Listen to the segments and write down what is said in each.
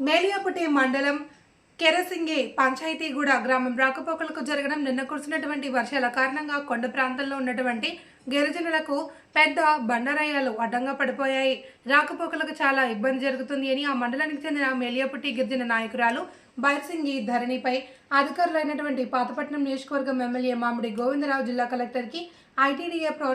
మేలియాపుటి మండలం కెరసింగి పంచాయతీగూడ గ్రామం రాకపోకలకు జరగడం నిన్న కురిసినటువంటి వర్షాల కారణంగా కొండ ప్రాంతంలో ఉన్నటువంటి గిరిజనులకు పెద్ద బండరాయాలు అడ్డంగా పడిపోయాయి. రాకపోకలకు చాలా ఇబ్బంది జరుగుతుంది అని ఆ మండలానికి చెందిన మేలియాపుట్టి గిరిజన నాయకురాలు బైర్సింగి ధరణిపై అధికారులైనటువంటి పాతపట్నం నియోజకవర్గం ఎమ్మెల్యే మామిడి గోవిందరావు జిల్లా కలెక్టర్కి ఐటీడీఏ ప్రో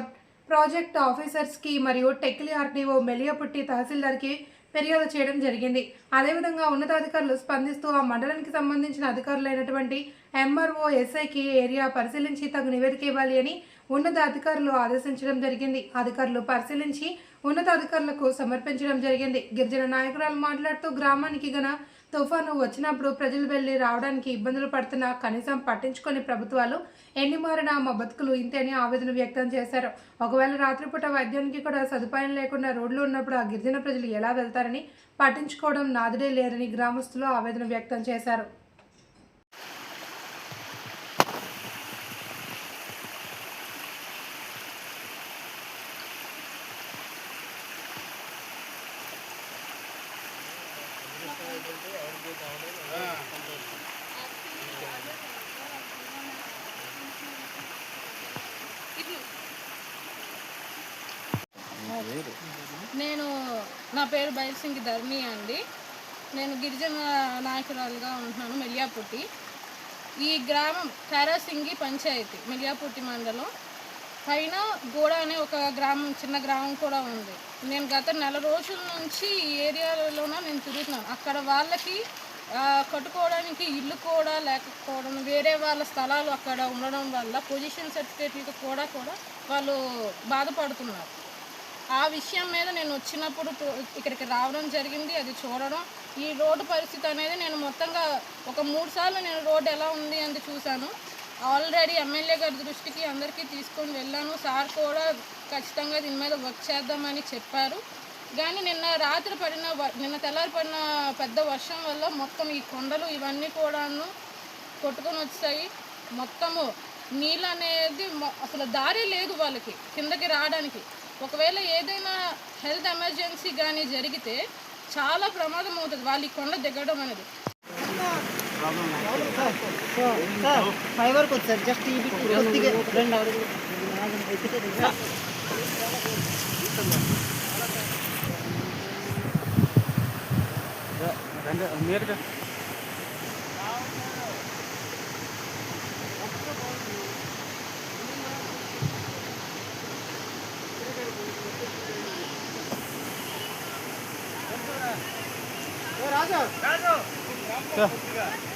ప్రాజెక్ట్ ఆఫీసర్స్కి మరియు టెక్లీ ఆర్డీఓ మెలియాపుట్టి తహసీల్దార్కి ఫిర్యాదు చేయడం జరిగింది. అదేవిధంగా ఉన్నతాధికారులు స్పందిస్తూ ఆ మండలానికి సంబంధించిన అధికారులైనటువంటి ఎంఆర్ఓ ఎస్ఐకి ఏరియా పరిశీలించి తగు నివేదిక ఇవ్వాలి అని ఉన్నత అధికారులు ఆదేశించడం జరిగింది. అధికారులు పరిశీలించి ఉన్నతాధికారులకు సమర్పించడం జరిగింది. గిరిజన నాయకురాలు మాట్లాడుతూ గ్రామానికి గన తుఫాను వచ్చినప్పుడు ప్రజలు వెళ్ళి రావడానికి ఇబ్బందులు పడుతున్నా కనీసం పట్టించుకొని ప్రభుత్వాలు ఎన్ని మారినా మా బతుకులు ఇంతే అని ఆవేదన వ్యక్తం చేశారు. ఒకవేళ రాత్రిపూట వైద్యానికి కూడా సదుపాయం లేకుండా రోడ్లు ఉన్నప్పుడు ఆ గిరిజన ప్రజలు ఎలా వెళ్తారని పట్టించుకోవడం నాదుడే లేరని గ్రామస్తులు ఆవేదన వ్యక్తం చేశారు నేను నా పేరు బయల్సింగి ధర్మి అండి. నేను గిరిజన నాయకురాలుగా ఉంటున్నాను మెలియాపుట్టి. ఈ గ్రామం కారాసింగి పంచాయతీ మెలియాపుట్టి మండలం. పైన గోడ అనే ఒక గ్రామం చిన్న గ్రామం కూడా ఉంది. నేను గత నెల రోజుల నుంచి ఈ ఏరియాలోనే నేను తిరుగుతున్నాను. అక్కడ వాళ్ళకి కట్టుకోవడానికి ఇల్లు కూడా లేకపోవడం వేరే వాళ్ళ స్థలాలు అక్కడ ఉండడం వల్ల పొజిషన్ సర్టిఫికేట్లకు కూడా కూడా వాళ్ళు బాధపడుతున్నారు. ఆ విషయం మీద నేను వచ్చినప్పుడు ఇక్కడికి రావడం జరిగింది అది చూడడం. ఈ రోడ్డు పరిస్థితి అనేది నేను మొత్తంగా ఒక మూడు సార్లు నేను రోడ్డు ఎలా ఉంది అని చూశాను. ఆల్రెడీ ఎమ్మెల్యే గారి దృష్టికి అందరికీ తీసుకొని వెళ్ళాను. సార్ కూడా ఖచ్చితంగా దీని మీద వర్క్ చేద్దామని చెప్పారు. కానీ నిన్న రాత్రి పడిన వ- నిన్న తెల్లారి పడిన పెద్ద వర్షం వల్ల మొత్తం ఈ కొండలు ఇవన్నీ కూడాను కొట్టుకొని వచ్చాయి. మొత్తము నీళ్ళు అనేది అసలు దారి లేదు వాళ్ళకి కిందకి రావడానికి. ఒకవేళ ఏదైనా హెల్త్ ఎమర్జెన్సీ కానీ జరిగితే చాలా ప్రమాదం అవుతుంది. వాళ్ళు ఈ కొండ దిగడం అనేది. సార్ ఫైవర్కి వచ్చారు. జస్ట్ రెండు అడుగులు. ఎక్కితే దిగుతా. 干着，干着，干？